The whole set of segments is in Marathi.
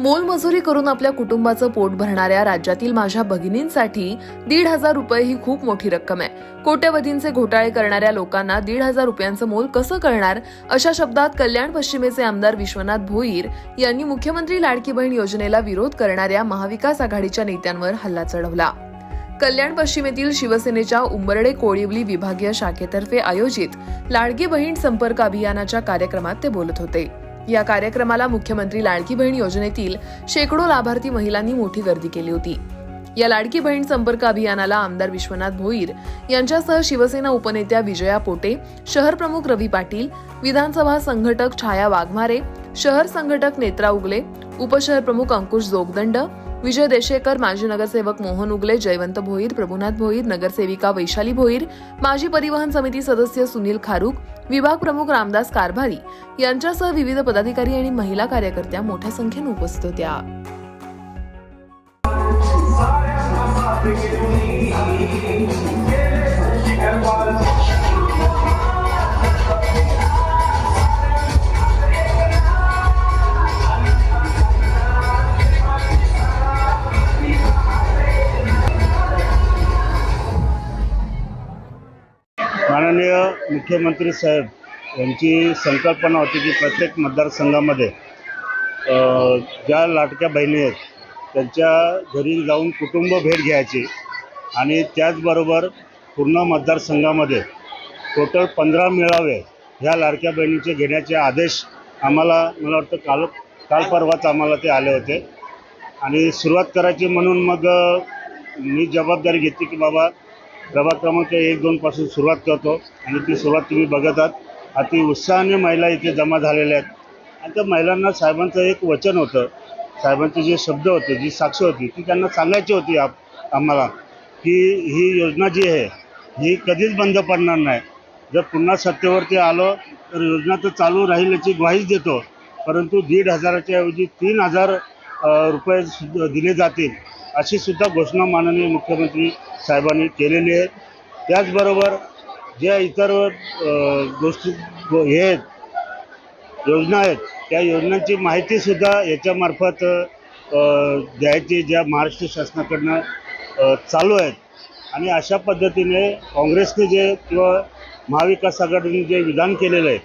मोलमजुरी करून आपल्या कुटुंबाचं पोट भरणाऱ्या राज्यातील माझ्या भगिनींसाठी दीड हजार रुपये ही खूप मोठी रक्कम आहे. कोट्यवधींचे घोटाळे करणाऱ्या लोकांना दीड हजार रुपयांचं मोल कसं कळणार? अशा शब्दात कल्याण पश्चिमेचे आमदार विश्वनाथ भोईर यांनी मुख्यमंत्री लाडकी बहीण योजनेला विरोध करणाऱ्या महाविकास आघाडीच्या नेत्यांवर हल्ला चढवला. कल्याण पश्चिमेतील शिवसेनेच्या उंबरडे कोळिवली विभागीय शाखेतर्फे आयोजित लाडकी बहीण संपर्क अभियानाच्या कार्यक्रमात ते बोलत होते. या कार्यक्रमाला मुख्यमंत्री लाडकी बहीण योजनेतील शेकडो लाभार्थी महिलांनी मोठी गर्दी केली होती. या लाडकी बहीण संपर्क अभियानाला आमदार विश्वनाथ भोईर यांच्यासह शिवसेना उपनेत्या विजया पोटे शहर प्रमुख रवी पाटील विधानसभा संघटक छाया वाघमारे शहर संघटक नेत्रा उगले उपशहर प्रमुख अंकुश जोगदंड विजय देशेकर माजी नगरसेवक मोहन उगले जयवंत भोईर प्रभुनाथ भोईर नगरसेविका वैशाली भोईर माजी परिवहन समिती सदस्य सुनील खारूक विभाग प्रमुख रामदास कारभारी यांच्यासह विविध पदाधिकारी आणि महिला कार्यकर्त्या मोठ्या संख्येने उपस्थित होत्या. माननीय मुख्यमंत्री साहेब यांची संकल्पना होती की प्रत्येक मतदारसंघामध्ये ज्या लाटक्या बहिणी आहेत त्यांच्या घरी जाऊन कुटुंब भेट घ्यायची आणि त्याचबरोबर पूर्ण मतदारसंघामध्ये टोटल पंधरा मेळावे ह्या लाडक्या बहिणीचे घेण्याचे आदेश आम्हाला मला वाटतं काल काल परवाच आम्हाला ते आले होते. आणि सुरुवात करायची म्हणून मग मी जबाबदारी घेतली की बाबा प्रभाग क्रमांक एक दोनपासून सुरुवात करतो. आणि ती सुरुवात तुम्ही बघत आहात अति उत्साहाने महिला इथे जमा झालेल्या आहेत. आणि त्या महिलांना साहेबांचं एक वचन होतं. साहेबांचे जे शब्द होते जी साक्ष होती ती त्यांना सांगायची होती आप आम्हाला की ही योजना जी आहे ही कधीच बंद पडणार नाही. जर पुन्हा सत्तेवरती आलो तर योजना तर चालू राहील याची ग्वाहीच देतो. परंतु दीड हजाराच्या ऐवजी तीन हजार रुपये सुद्धा दिले जातील. अशी सुद्धा घोषणा माननीय मुख्यमंत्री साहेबांनी केलेली आहे. त्याचबरोबर ज्या इतर गोष्टी हे आहेत योजना आहेत त्या योजनांची माहितीसुद्धा याच्यामार्फत द्यायची ज्या महाराष्ट्र शासनाकडनं चालू आहेत. आणि अशा पद्धतीने काँग्रेसने जे किंवा महाविकास आघाडीने जे विधान केलेलं आहे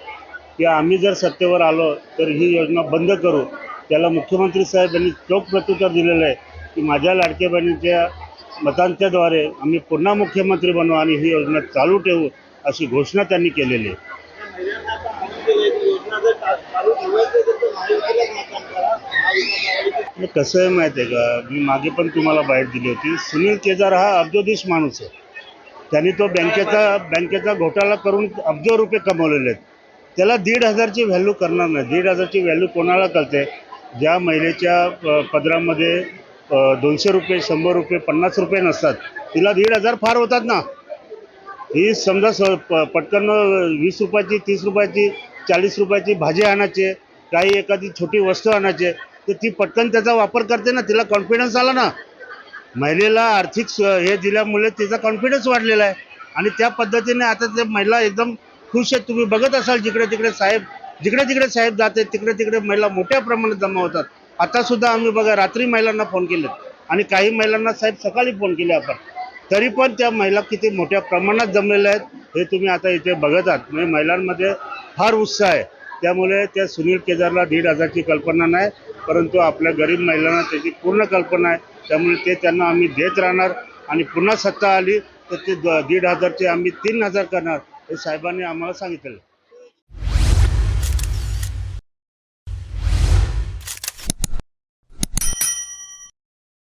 की आम्ही जर सत्तेवर आलो तर ही योजना बंद करू. त्याला मुख्यमंत्री साहेब यांनी चोख प्रत्युत्तर दिलेलं आहे. की माझ्या लाडक्या बहिणीच्या मतांच्याद्वारे आम्ही पुन्हा मुख्यमंत्री बनवू आणि ही योजना चालू ठेवू अशी घोषणा त्यांनी केलेली आहे. कसं आहे माहिती आहे का? मी मागे पण तुम्हाला बाईट दिली होती. सुनील केदार हा अब्जोधीश माणूस आहे. त्यांनी तो बँकेचा बँकेचा घोटाळा करून अब्जो रुपये कमवलेले आहेत. त्याला दीड हजारची व्हॅल्यू करणार नाही. दीड हजारची व्हॅल्यू कोणाला कळते? ज्या महिलेच्या पदरामध्ये दोनशे रुपये शंभर रुपये पन्नास रुपये नसतात. तिला दीड हजार फार होतात ना. ही समजा स प- पटकन वीस रुपयाची तीस रुपयाची चाळीस रुपयाची भाजी आणायची काही एखादी छोटी वस्तू आणायची तर ती पटकन त्याचा वापर करते ना. तिला कॉन्फिडन्स आला ना. महिलेला आर्थिक हे दिल्यामुळे तिचा कॉन्फिडन्स वाढलेला आहे. आणि त्या पद्धतीने आता ते महिला एकदम खुश आहेत तुम्ही बघत असाल जिकडे तिकडे साहेब जिकडे तिकडे साहेब जाते तिकडे तिकडे महिला मोठ्या प्रमाणात जमा होतात. आता सुद्धा आम्ही बघा रात्री महिलांना फोन केले आणि काही महिलांना साहेब सकाळी फोन केले आपण. तरी पण त्या महिला किती मोठ्या प्रमाणात जमलेल्या आहेत हे तुम्ही आता इथे बघत आहात म्हणजे महिलांमध्ये फार उत्साह आहे. त्यामुळे त्या सुनील केदारला दीड हजारची कल्पना नाही परंतु आपल्या गरीब महिलांना त्याची पूर्ण कल्पना आहे. त्यामुळे ते त्यांना आम्ही देत राहणार. आणि पुन्हा सत्ता आली तर ते द- दीड हजारचे आम्ही तीन हजार करणार हे साहेबांनी आम्हाला सांगितलं